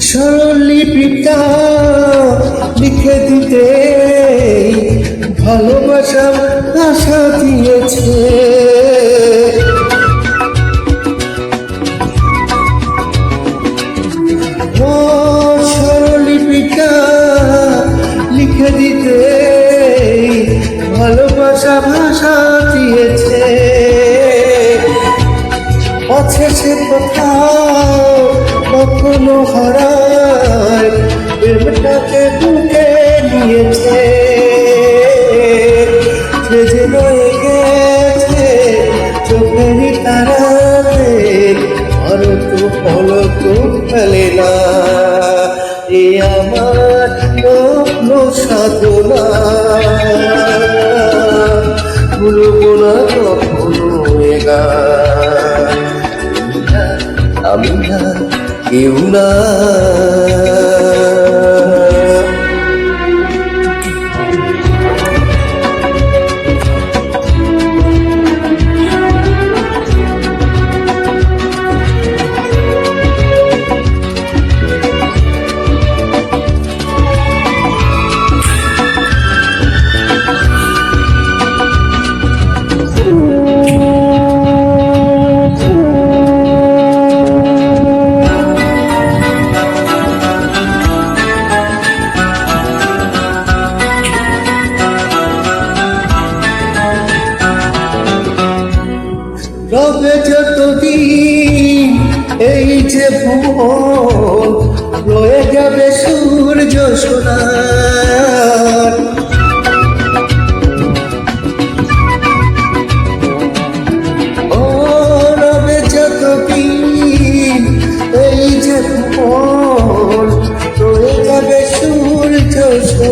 স্বরলিপিটা লিখে দিতে ভালোবাসা আশা দিয়েছে। লিখে দিতে ভালোবাসা ভাষা দিয়েছে। আছে সে কোথাও কখনো হারায়, প্রেমটাকে বুকে নিয়েছে। যে রয়ে গেছে, চোখেরই তারারে আর তো পলক ফেলে না। এ আমার সাধনা। ভুলবো না কখনো এ গান। আমি না কেউ না রবে যতদিন এই যে ভুবন রয়ে যাবে সূর্য সোনার